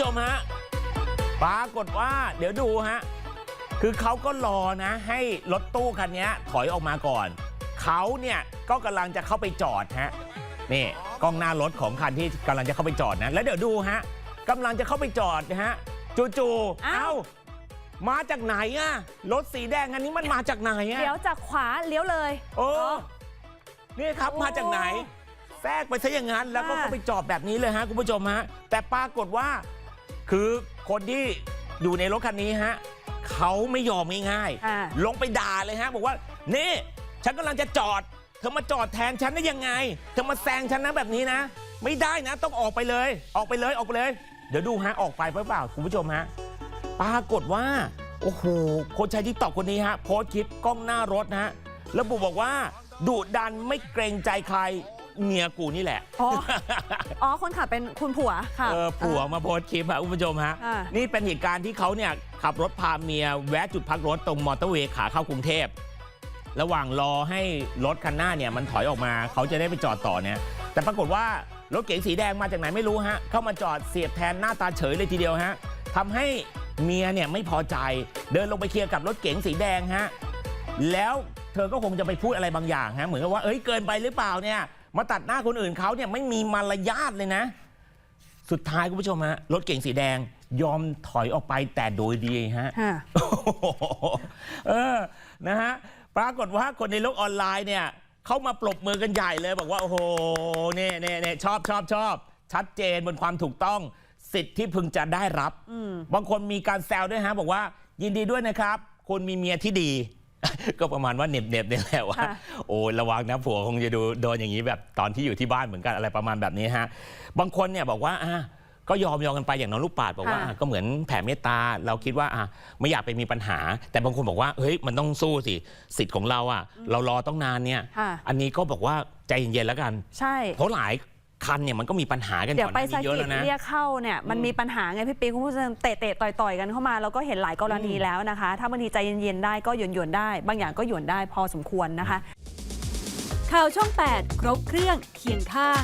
ชมฮะปรากฏว่าเดี๋ยวดูฮะ คือเขาก็รอนะ ให้รถตู้คันนี้ถอยออกมาก่อน เขาเนี่ยก็กำลังจะเข้าไปจอดฮะ นี่กล้องหน้ารถของคันที่กำลังจะเข้าไปจอดนะ แล้วเดี๋ยวดูฮะกำลังจะเข้าไปจอดนะฮะ จู่ๆอ้าวเอ้า มาจากไหนอะรถสีแดงอันนี้มันมาจากไหนอะเดี๋ยวจากขวาเลี้ยวเลย โอ้นี่ครับโอ้มาจากไหน แทรกไปซะอย่างนั้นแล้วก็ค่ะเข้าไปจอดแบบนี้เลยฮะคุณผู้ชมฮะ แต่ปรากฏว่า คือคนที่อยู่ในรถคันนี้ฮะเขาไม่ยอมง่ายอ่า ๆลงไปด่าเลยฮะ บอกว่า นี่ ฉันกำลังจะจอด เธอมาจอดแทนฉันได้ยังไง เธอมาแซงฉันนะแบบนี้นะ ไม่ได้นะ ต้องออกไปเลย ออกไปเลยออกไปเลย เดี๋ยวดูฮะ ออกไปเปล่าคุณผู้ชมฮะ ปรากฏว่า โอ้โห คนใช้ทิกตอกคนนี้ฮะ โพสต์คลิปกล้องหน้ารถนะฮะระบุบอกว่าดุดันไม่เกรงใจใคร เมียกูนี่แหละ อ๋อ อ๋อ คนขับเป็นคุณผัวค่ะ เออผัวมาโพสต์คลิปฮะคุณผู้ชมฮะ อ่านี่เป็นเหตุการณ์ที่เขาเนี่ยขับรถพาเมีย แวะจุดพักรถตรงมอเตอร์เวย์ขาเข้ากรุงเทพ ระหว่างรอให้รถคันหน้าเนี่ยมันถอยออกมา เขาจะได้ไปจอดต่อเนี่ย แต่ปรากฏว่ารถเก๋งสีแดงมาจากไหนไม่รู้ฮะ เข้ามาจอดเสียบแทนหน้าตาเฉยเลยทีเดียวฮะทำให้เมียเนี่ยไม่พอใจ เดินลงไปเคลียร์กับรถเก๋งสีแดงฮะ แล้วเธอก็คงจะไปพูดอะไรบางอย่างฮะ เหมือนกับว่า เอ้ย เกินไปหรือเปล่าเนี่ย มาตัดหน้าคนอื่นเขาเนี่ยไม่มีมารยาทเลยนะ สุดท้ายคุณผู้ชมฮะรถเก๋งสีแดงยอมถอยออกไปแต่โดยดีฮะค่ะโอ้โหเออนะฮะปรากฏว่าคนในโลกออนไลน์เนี่ยเข้ามาปรบมือกันใหญ่เลย บอกว่าโอ้โหเน่เน่เน่ชอบชอบชอบ ชัดเจนบนความถูกต้องสิทธิ์ที่พึงจะได้รับ อืม บางคนมีการแซวด้วยฮะ บอกว่ายินดีด้วยนะครับ คุณมีเมียที่ดี ก็ประมาณว่าเหน็บเน็บๆเนี่ยแหละว่าค่ะโอ้ยระวังนะผัวคงจะดูโดนอย่างนี้แบบตอนที่อยู่ที่บ้านเหมือนกันอะไรประมาณแบบนี้ฮะบางคนเนี่ยบอกว่าอะก็ยอมยอมกันไปอย่างน้องลูกปาดบอกว่าค่ะอะก็เหมือนแผ่เมตตาเราคิดว่าอะไม่อยากไปมีปัญหา แต่บางคนบอกว่าเฮ้ยมันต้องสู้สิสิทธิ์ของเราอะ เรารอต้องนานเนี่ย ค่ะ อันนี้ก็บอกว่าใจเย็นๆแล้วกัน ใช่ เพราะหลาย คันเนี่ยมันก็มีปัญหากันเดี๋ยก่วอนหไปน้าสะนี้เยอะกิดแล้วนะ เรียกเข้าเนี่ยมันมีปัญหาไงพี่ปิ๊กคุณผู้ชมเตะเตะต่อยต่อยกันเข้ามาแล้วก็เห็นหลายกรณีอืมแล้วนะคะ ถ้าบางทีใจเย็นๆได้ก็หยวนหยวนๆได้ บางอย่างก็หยวนได้พอสมควรนะคะ ข่าวช่อง 8 ครบเครื่องเคียงข้าง